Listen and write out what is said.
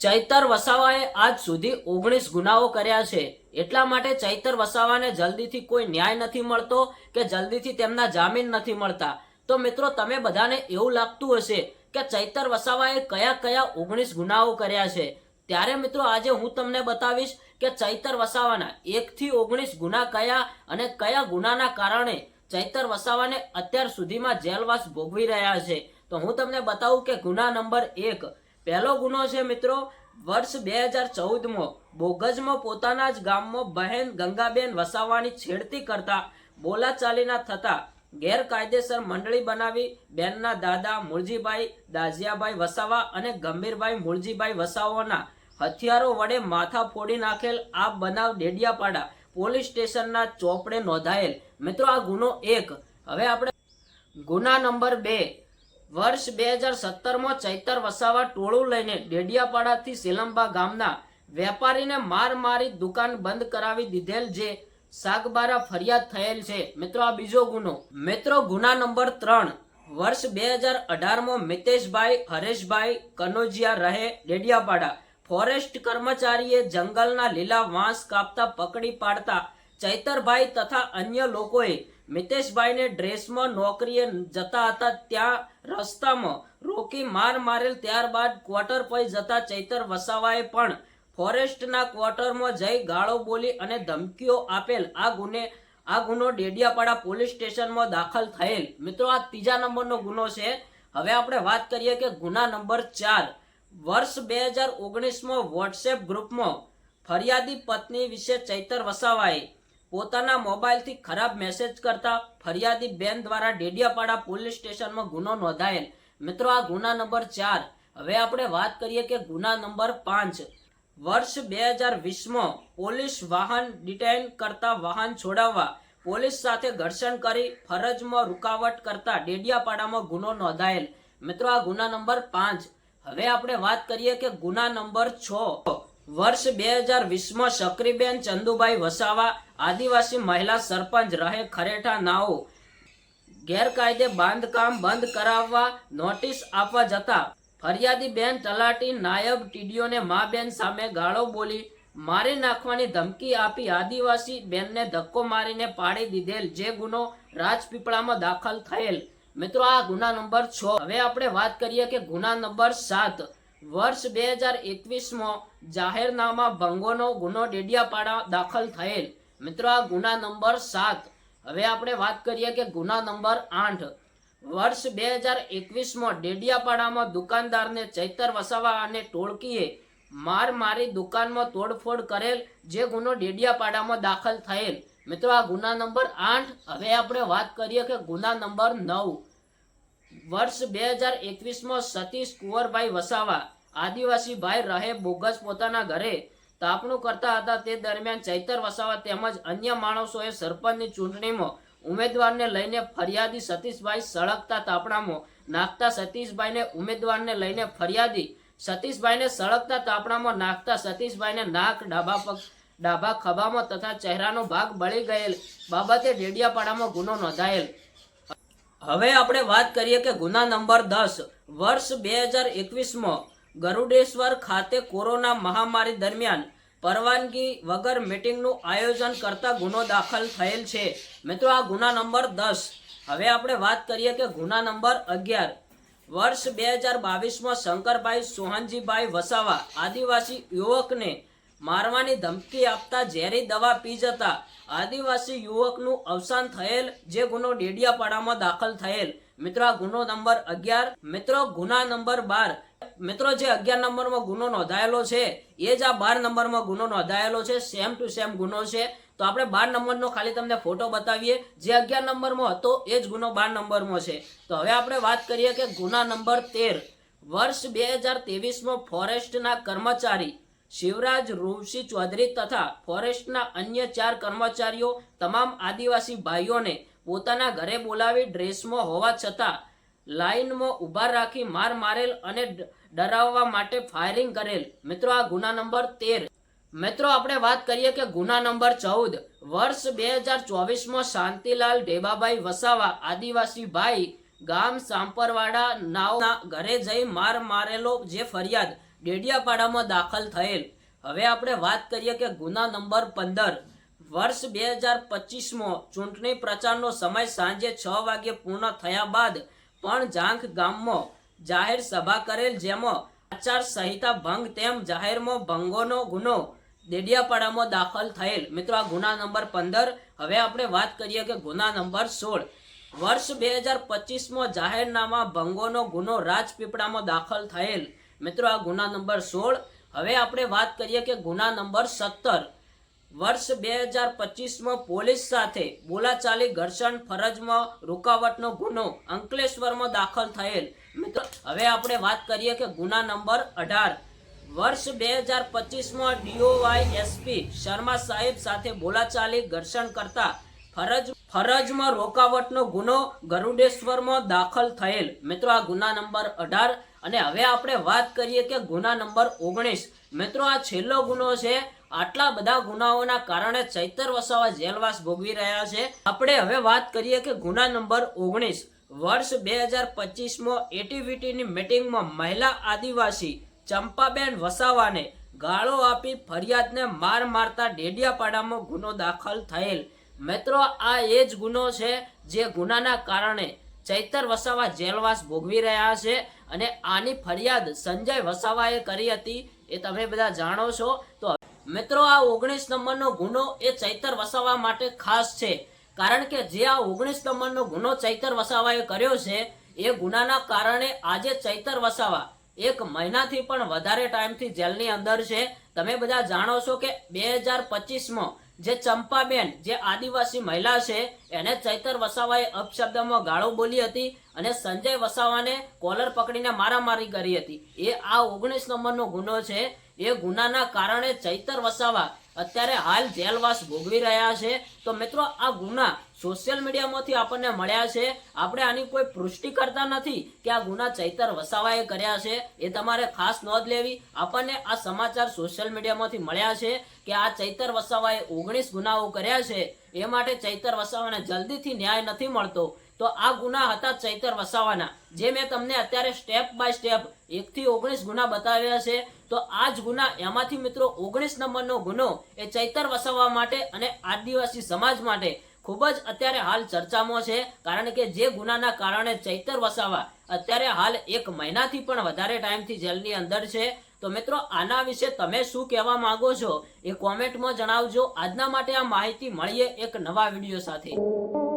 ચૈતર વસાવાએ આજ સુધી ઓગણીસ ગુનાઓ કર્યા છે. એટલા માટે ચૈતર વસાવાને જલ્દીથી કોઈ ન્યાય નથી મળતો કે જલ્દીથી તેમના જામીન નથી મળતા. તો મિત્રો, તમે બધાને એવું લાગતું હશે કે ચૈતર વસાવાએ કયા કયા ઓગણીસ ગુનાઓ કર્યા છે. ત્યારે મિત્રો, આજે હું તમને બતાવીશ કે ચૈતર વસાવાના એકથી ઓગણીસ ગુના કયા અને કયા ગુનાના કારણે ચૈતર વસાવાને અત્યાર સુધીમાં જેલવાસ ભોગવી રહ્યા છે. તો હું તમને બતાવું કે ગુના નંબર એક પહેલો ગુનો છે મિત્રો, વર્ષ બે હજાર ચૌદમાં. બોગજમાં પોતાના જ ગામમાં બહેન ગંગાબેન વસાવાની છેડતી કરતા બોલાચાલીના થતા ગેરકાયદેસર મંડળી બનાવી બેનના દાદા મુળજીભાઈ, દાઝિયાભાઈ વસાવા અને ગંભીરભાઈ મુળજીભાઈ વસાવાના હથિયારો વડે માથા ફોડી નાખેલ આ બનાવ ડેડિયાપાડા પોલીસ સ્ટેશનના ચોપડે નોંધાયેલ. મિત્રો, આ ગુનો એક. હવે આપણે ગુના નંબર બે. વર્ષ બે હજાર સત્તરમાં ચૈતર વસાવા ટોળું લઈને ડેડિયાપાડાથી સિલંબા ગામના વેપારીને માર મારી દુકાન બંધ કરાવી દીધેલ જે સાગબારા ફરિયાદ થયેલ છે. મિત્રો, આ બીજો ગુનો. મિત્રો, ગુના નંબર ત્રણ. વર્ષ બે હજાર અઢારમાં મિતેશભાઈ, હરેશભાઈ કનોજિયા રહે ડેડિયાપાડા. ફોરેસ્ટ કર્મચારીએ જંગલના લીલા વાંસ કાપતા, પકડી પાડતા ચૈતરભાઈ તથા અન્ય લોકોએ મિતેશભાઈને ડ્રેસમાં નોકરીએ જતા હતા ત્યાં રસ્તામાં રોકી માર મારેલ ત્યારબાદ ક્વાર્ટર પર જતા ચૈતર વસાવાએ પણ ફોરેસ્ટના ક્વાર્ટરમાં જઈ ગાળો બોલી અને ધમકીઓ આપેલ. આ ગુને, આ ગુનો ડેડિયાપાડા પોલીસ સ્ટેશનમાં દાખલ થયેલ. મિત્રો, આ ત્રીજા નંબરનો ગુનો છે. હવે આપણે વાત કરીએ કે ગુના નંબર ચાર. વર્ષ બે હજાર ઓગણીસમાં વોટ્સએપ ગ્રુપમાં ફરિયાદી પત્ની વિશે ચૈતર વસાવાએ પોતાના મોબાઈલથી ખરાબ મેસેજ કરતા ફરિયાદી બેન દ્વારા ડેડિયાપાડા પોલીસ સ્ટેશનમાં ગુનો નોંધાયેલ. મિત્રો, આ ગુના નંબર ચાર. હવે આપણે વાત કરીએ કે ગુના નંબર પાંચ. વર્ષ બે હજાર વીસમાં પોલીસ વાહન ડિટેન કરતા વાહન છોડાવવા પોલીસ સાથે ઘર્ષણ કરી ફરજમાં રૂકાવટ કરતા ડેડિયાપાડામાં ગુનો નોંધાયેલ. મિત્રો, આ ગુના નંબર પાંચ. હવે આપણે વાત કરીએ કે ગુના નંબર છ. વર્ષ બે હજાર વીસમાં શકરીબેન ચંદુભાઈ વસાવા આદિવાસી મહિલા સરપંચ રહે ખરેઠા નાઓ. ગેરકાયદે બાંધકામ બંધ કરાવવા નોટિસ આપવા જતા ફરિયાદી બેન તલાટી નાયબ ટીડીઓને મા બેન સામે ગાળો બોલી મારી નાખવાની ધમકી આપી આદિવાસી બેનને ધક્કો મારીને પાડી દીધેલ જે ગુનો રાજપીપળામાં દાખલ થયેલ. મિત્રો, આ ગુના નંબર છ. હવે આપણે વાત કરીએ કે ગુના નંબર સાત. વર્ષ બે હજાર એકવીસમાં જાહેરનામા ભંગોનો ગુનો ડેડિયાપાડા દાખલ થયેલ. મિત્રો, આ ગુના નંબર સાત. હવે આપણે વાત કરીએ કે ગુના નંબર આઠ. વર્ષ બે હજાર એકવીસમાં ડેડિયાપાડામાં દુકાનદારને ચૈતર વસાવા અને ટોળકીએ માર મારી દુકાનમાં તોડફોડ કરેલ જે ગુનો ડેડિયાપાડામાં દાખલ થયેલ. મિત્રો, આ ગુના નંબર આઠ. હવે આપણે વાત કરીએ કે ગુના નંબર નવ. વર્ષ બે હજાર એકવીસમાં સતીશ કુંવરભાઈ વસાવા, આદિવાસી ભાઈ રહે બોગસ પોતાના ઘરે તાપણું કરતા હતા તે દરમિયાન ચૈતર વસાવા તેમજ અન્ય માણસોએ સરપંચની ચૂંટણીમાં ઉમેદવારને લઈને ફરિયાદી સતીશભાઈ સળગતા તાપણામાં નાખતા સતીશભાઈને ઉમેદવારને લઈને ફરિયાદી સતીશભાઈને સળગતા તાપણામાં નાખતા સતીશભાઈને નાક, ડાબા પગ, ડાબા ખભામાં તથા ચહેરાનો ભાગ બળી ગયેલ બાબતે ડેડિયાપાડામાં ગુનો નોંધાયેલ. હવે આપણે વાત કરીએ કે ગુના નંબર દસ, વર્ષ બે હજાર એકવીસમાં ગરુડેશ્વર ખાતે કોરોના મહામારી દરમિયાન પરવાનગી વગર મિટિંગનું આયોજન કરતા ગુનો દાખલ થયેલ છે. મિત્રો, આ ગુના નંબર દસ. હવે આપણે વાત કરીએ કે ગુના નંબર અગિયાર. વર્ષ બે હજાર બાવીસમાં શંકરભાઈ સોહનજીભાઈ વસાવા આદિવાસી યુવકને મારવાની ધમકી આપતા ઝેરી દવા પી જતા આદિવાસી યુવકનું અવસાન થયેલ, જે ગુનો ડેડિયાપાડામાં દાખલ થયેલ. મિત્રો, આ ગુનો નંબર અગિયાર. મિત્રો, ગુના નંબર બાર. મિત્રો, જે અગિયાર નંબરમાં ગુનો નોંધાયેલો છે, એ જ આ બાર નંબરમાં ગુનો નોંધાયેલો છે. સેમ ટુ સેમ ગુનો છે. તો આપણે બાર નંબરનો ખાલી તમને ફોટો બતાવીએ. જે અગિયાર નંબરમાં હતો, એ જ ગુનો બાર નંબરમાં છે. તો હવે આપણે વાત કરીએ કે ગુના નંબર તેર. વર્ષ બે હજાર તેવીસમાં ફોરેસ્ટના કર્મચારી શિવરાજ રૂપસિંહ ચૌધરી તથા ફોરેસ્ટના અન્ય ચાર કર્મચારીઓ, તમામ આદિવાસી ભાઈઓને પોતાના ઘરે બોલાવી ડ્રેસમાં હોવા છતાં લાઇનમાં ઊભા રાખી માર મારેલ અને ડરાવવા માટે ફાયરિંગ કરેલ. મિત્રો, આ ગુના નંબર તેર. મિત્રો, આપણે વાત કરીએ કે ગુના નંબર ચૌદ. વર્ષ બે હજાર ચોવીસમાં શાંતિલાલ ઢેબાભાઈ વસાવા, આદિવાસી ભાઈ, ગામ સાંપરવાડા, નાવના ઘરે જઈ માર મારેલો જે ફરિયાદ ડેડિયાપાડામાં દાખલ થયેલ. હવે આપણે વાત કરીએ કે ગુના નંબર પંદર. વર્ષ બે હજાર પચીસમાં ચૂંટણી પ્રચારનો સમય સાંજે છ વાગ્યે પૂર્ણ થયા બાદ પણ જાંખ ગામમાં જાહેર સભા કરેલ જેમાં આચાર સંહિતા ભંગ તેમ જાહેરમાં ભંગોનો ગુનો દેડિયાપાડામાં દાખલ થયેલ. મિત્રો, આ ગુના નંબર પંદર. હવે આપણે વાત કરીએ કે ગુના નંબર સોળ. વર્ષ બે હજાર પચીસમાં જાહેરનામા ભંગોનો ગુનો રાજપીપળામાં દાખલ થયેલ. મિત્રો, આ ગુના નંબર સોળ. હવે આપણે વાત કરીએ કે ગુના નંબર સત્તર. વર્ષ બે હજાર પચીસમાં પોલીસ સાથે બોલાચાલી ઘર્ષણ ફરજમાં રૂકાવટનો ગુનો અંકલેશ્વરમાં દાખલ થયેલ. મિત્રો, હવે આપણે વાત કરીએ કે ગુના નંબર અઢાર. વર્ષ બે હજાર પચીસમાં ડીઓવાય એસપી શર્મા સાહેબ સાથે બોલાચાલી ઘર્ષણ કરતા ફરજ, ફરજમાં રોકાવટનો ગુનો ગરુડેશ્વરમાં દાખલ થયેલ. મિત્રો, આ ગુના નંબર અઢાર અને હવે આપણે વાત કરીએ કે ગુના નંબર ઓગણીસ. મિત્રો, આ છેલ્લો ગુનો છે. આટલા બધા ગુનાઓના કારણે ચૈતર વસાવા જેલવાસ ભોગવી રહ્યા છે. આપણે હવે વાત કરીએ કે ગુના નંબર ઓગણીસ. વર્ષ બે હજાર પચીસમાં એટીવીટીની મિટિંગમાં મહિલા આદિવાસી ચંપાબેન વસાવાને ગાળો આપી ફરિયાદને માર મારતા ડેડિયાપાડામાં ગુનો દાખલ થયેલ. મિત્રો, આ એ જ ગુનો છે જે ગુનાના કારણે ચૈતર વસાવા જેલવાસ ભોગવી રહ્યા છે અને આની ફરિયાદ સંજય વસાવાએ કરી હતી એ તમે બધા જાણો છો. તો મિત્રો, આ ઓગણીસ નંબરનો ગુનો એ ચૈતર વસાવા માટે ખાસ છે. કારણ કે જે આ ઓગણીસ નંબરનો ગુનો ચૈતર વસાવાએ કર્યો છે, એ ગુનાના કારણે આજે ચૈતર વસાવા એક મહિનાથી પણ વધારે ટાઈમથી જેલની અંદર છે. તમે બધા જાણો છો કે બે હજાર પચીસમાં જે ચંપાબેન, જે આદિવાસી મહિલા છે, એને ચૈતર વસાવાએ અપશબ્દમાં ગાળો બોલી હતી અને સંજય વસાવાને કોલર પકડીને મારામારી કરી હતી. એ આ ઓગણીસ નંબરનો ગુનો છે. એ ગુનાના કારણે ચૈતર વસાવા અત્યારે હાલ જેલવાસ ભોગવી રહ્યા છે. તો મિત્રો, આ ગુના સોશિયલ મીડિયામાંથી આપણને મળ્યા છે. આપણે આની કોઈ પુષ્ટિ કરતા નથી કે આ ગુના ચૈતર વસાવાએ કર્યા છે. એ તમારે ખાસ નોંધ લેવી. આપણને આ સમાચાર સોશિયલ મીડિયામાંથી મળ્યા છે કે આ ચૈતર વસાવાએ ઓગણીસ ગુનાઓ કર્યા છે. એ માટે ચૈતર વસાવાને જલ્દીથી ન્યાય નથી મળતો. તો આ ગુના હતા ચૈતર વસાવાના. જે મેં તમને અત્યારે સ્ટેપ બાય સ્ટેપ એકથી ઓગણીસ ગુના બતાવ્યા છે, તો આ જ ગુના એમાંથી મિત્રો ઓગણીસ નંબરનો ગુનો એ ચૈતર વસાવવા માટે અને આદિવાસી સમાજ માટે ખૂબ જ અત્યારે હાલ ચર્ચામાં છે, કારણ કે જે ગુનાના કારણે ચૈતર વસાવા અત્યારે હાલ એક મહિનાથી પણ વધારે ટાઈમથી જેલની અંદર છે. તો મિત્રો, આના વિશે તમે શું કહેવા માંગો છો એ કોમેન્ટમાં જણાવજો. આજના માટે આ માહિતી મળીએ એક નવા વીડિયો સાથે.